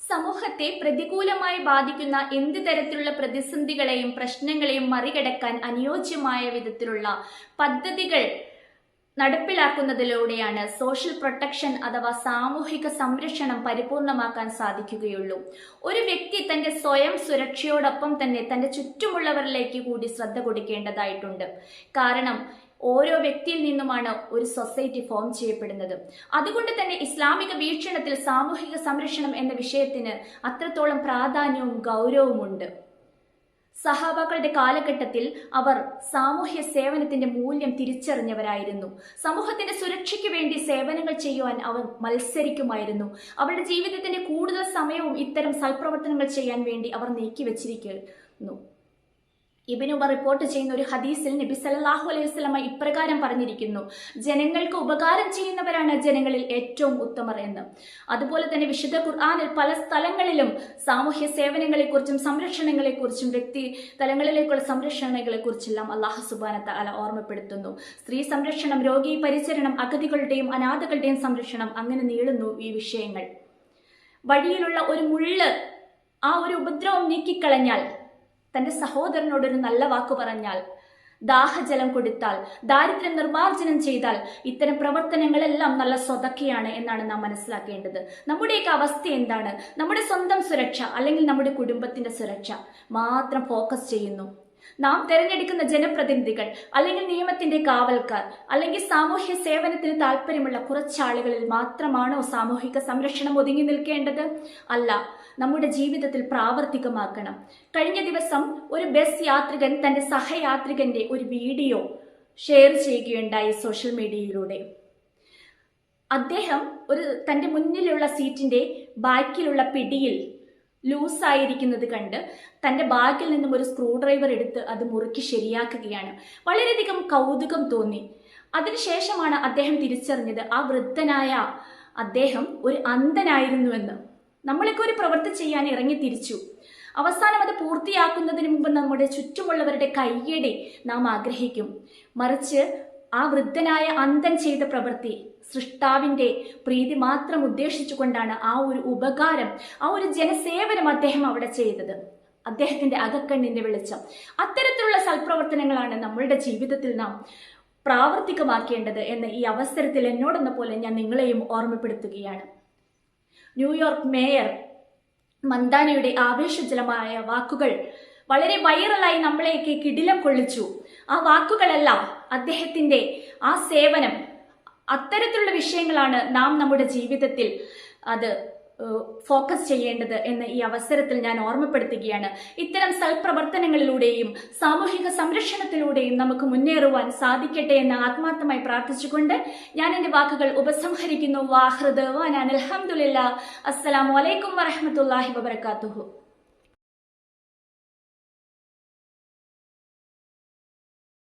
സമൂഹത്തെ പ്രതികൂലമായി ബാധിക്കുന്ന എന്ത് തരത്തിലുള്ള പ്രതിസന്ധികളെയും പ്രശ്നങ്ങളെയും മറികടക്കാൻ അനുയോജ്യമായ വിധത്തിലുള്ള പദ്ധതികൾ നടപ്പിലാക്കുന്നതിലൂടെയാണ് സോഷ്യൽ പ്രൊട്ടക്ഷൻ അഥവാ സാമൂഹിക സംരക്ഷണം പരിപൂർണമാക്കാൻ സാധിക്കുകയുള്ളൂ. ഒരു വ്യക്തി തന്റെ സ്വയം സുരക്ഷയോടൊപ്പം തന്നെ തന്റെ ചുറ്റുമുള്ളവരിലേക്ക് കൂടി ശ്രദ്ധ കൊടുക്കേണ്ടതായിട്ടുണ്ട്. കാരണം ഓരോ വ്യക്തിയിൽ നിന്നുമാണ് ഒരു സൊസൈറ്റി ഫോം ചെയ്യപ്പെടുന്നത്. അതുകൊണ്ട് തന്നെ ഇസ്ലാമിക വീക്ഷണത്തിൽ സാമൂഹിക സംരക്ഷണം എന്ന വിഷയത്തിന് അത്രത്തോളം പ്രാധാന്യവും ഗൗരവമുണ്ട് സഹാബാക്കളുടെ കാലഘട്ടത്തിൽ അവർ സാമൂഹ്യ സേവനത്തിന്റെ മൂല്യം തിരിച്ചറിഞ്ഞവരായിരുന്നു. സമൂഹത്തിന്റെ സുരക്ഷയ്ക്ക് വേണ്ടി സേവനങ്ങൾ ചെയ്യുവാൻ അവർ മത്സരിക്കുമായിരുന്നു. അവരുടെ ജീവിതത്തിന്റെ കൂടുതൽ സമയവും ഇത്തരം സൽപ്രവർത്തനങ്ങൾ ചെയ്യാൻ വേണ്ടി അവർ നീക്കി നീക്കിവെച്ചിരിക്കുന്നു. ഇബിനുബ റിപ്പോർട്ട് ചെയ്യുന്ന ഒരു ഹദീസിൽ നബി സല്ലല്ലാഹു അലൈഹി വസല്ലമ ഇപ്രകാരം പറഞ്ഞിരിക്കുന്നു ജനങ്ങൾക്ക് ഉപകാരം ചെയ്യുന്നവരാണ് ജനങ്ങളിൽ ഏറ്റവും ഉത്തമർ എന്ന്. അതുപോലെ തന്നെ വിശുദ്ധ ഖുർആനിൽ പല സ്ഥലങ്ങളിലും സാമൂഹ്യ സേവനങ്ങളെക്കുറിച്ചും സംരക്ഷണങ്ങളെക്കുറിച്ചും വ്യക്തി തലങ്ങളിലേക്കുള്ള സംരക്ഷണങ്ങളെക്കുറിച്ചെല്ലാം അള്ളാഹു സുബാനത്ത അല ഓർമ്മപ്പെടുത്തുന്നു. സ്ത്രീ സംരക്ഷണം രോഗി പരിചരണം അഗതികളുടെയും അനാഥകളുടെയും സംരക്ഷണം അങ്ങനെ നീളുന്നു ഈ വിഷയങ്ങൾ. വഴിയിലുള്ള ഒരു മുള്ള് ആ ഒരു ഉപദ്രവം നീക്കിക്കളഞ്ഞാൽ തന്റെ സഹോദരനോടൊരു നല്ല വാക്ക് പറഞ്ഞാൽ ദാഹജലം കൊടുത്താൽ ദാരിദ്ര്യം നിർമ്മാർജനം ചെയ്താൽ ഇത്തരം പ്രവർത്തനങ്ങളെല്ലാം നല്ല സ്വതക്കെയാണ് എന്നാണ് നാം മനസ്സിലാക്കേണ്ടത്. നമ്മുടെയൊക്കെ അവസ്ഥ എന്താണ്? നമ്മുടെ സ്വന്തം സുരക്ഷ അല്ലെങ്കിൽ നമ്മുടെ കുടുംബത്തിന്റെ സുരക്ഷ? മാത്രം ഫോക്കസ് ചെയ്യുന്നു. നാം തിരഞ്ഞെടുക്കുന്ന ജനപ്രതിനിധികൾ അല്ലെങ്കിൽ നിയമത്തിന്റെ കാവൽക്കാർ അല്ലെങ്കിൽ സാമൂഹ്യ സേവനത്തിന് താല്പര്യമുള്ള കുറച്ചാളുകളിൽ മാത്രമാണോ സാമൂഹിക സംരക്ഷണം ഒതുങ്ങി നിൽക്കേണ്ടത്? അല്ല നമ്മുടെ ജീവിതത്തിൽ പ്രാവർത്തികമാക്കണം. കഴിഞ്ഞ ദിവസം ഒരു ബസ് യാത്രികൻ തന്റെ സഹയാത്രികന്റെ ഒരു വീഡിയോ ഷെയർ ചെയ്യുകയുണ്ടായി സോഷ്യൽ മീഡിയയിലൂടെ. അദ്ദേഹം ഒരു തന്റെ മുന്നിലുള്ള സീറ്റിന്റെ ബാക്കിലുള്ള പിടിയിൽ ലൂസായിരിക്കുന്നത് കണ്ട് തന്റെ ബാഗിൽ നിന്നും ഒരു സ്ക്രൂ ഡ്രൈവർ എടുത്ത് അത് മുറുക്കി ശരിയാക്കുകയാണ്. വളരെയധികം കൗതുകം തോന്നി. അതിനുശേഷമാണ് അദ്ദേഹം തിരിച്ചറിഞ്ഞത് ആ വൃദ്ധനായ അദ്ദേഹം ഒരു അന്ധനായിരുന്നുവെന്ന്. നമ്മളൊക്കെ ഒരു പ്രവൃത്തി ചെയ്യാൻ ഇറങ്ങി തിരിച്ചു. അവസാനം അത് പൂർത്തിയാക്കുന്നതിന് മുമ്പ് നമ്മുടെ ചുറ്റുമുള്ളവരുടെ കയ്യടി നാം ആഗ്രഹിക്കും. മറിച്ച് ആ വൃദ്ധനായ അന്തൻ ചെയ്ത പ്രവൃത്തി സൃഷ്ടാവിന്റെ പ്രീതി മാത്രം ഉദ്ദേശിച്ചുകൊണ്ടാണ് ആ ഒരു ഉപകാരം ആ ഒരു ജനസേവനം അദ്ദേഹം അവിടെ ചെയ്തത്. അദ്ദേഹത്തിന്റെ അകക്കണ്ണിന്റെ വെളിച്ചം. അത്തരത്തിലുള്ള സൽപ്രവർത്തനങ്ങളാണ് നമ്മളുടെ ജീവിതത്തിൽ നാം പ്രാവർത്തികമാക്കേണ്ടത് എന്ന് ഈ അവസരത്തിൽ എന്നോടെന്ന പോലെ ഞാൻ നിങ്ങളെയും ഓർമ്മപ്പെടുത്തുകയാണ്. ന്യൂയോർക്ക് മേയർ മന്ദാനയുടെ ആവേശജലമായ വാക്കുകൾ വളരെ വൈറലായി നമ്മളെയൊക്കെ കിടിലം കൊള്ളിച്ചു. ആ വാക്കുകളെല്ലാം അദ്ദേഹത്തിന്റെ ആ സേവനം അത്തരത്തിലുള്ള വിഷയങ്ങളാണ് നാം നമ്മുടെ ജീവിതത്തിൽ അത് ഫോക്കസ് ചെയ്യേണ്ടത് എന്ന് ഈ അവസരത്തിൽ ഞാൻ ഓർമ്മപ്പെടുത്തുകയാണ്. ഇത്തരം സൽപ്രവർത്തനങ്ങളിലൂടെയും സാമൂഹിക സംരക്ഷണത്തിലൂടെയും നമുക്ക് മുന്നേറുവാൻ സാധിക്കട്ടെ എന്ന് ആത്മാർത്ഥമായി പ്രാർത്ഥിച്ചുകൊണ്ട് ഞാൻ എന്റെ വാക്കുകൾ ഉപസംഹരിക്കുന്നു. വാഹൃദ് വാനാൻ അലഹമുല്ല അസ്സലാമു അലൈക്കും വറഹമത്തല്ലാഹി വബർക്കാത്തുഹു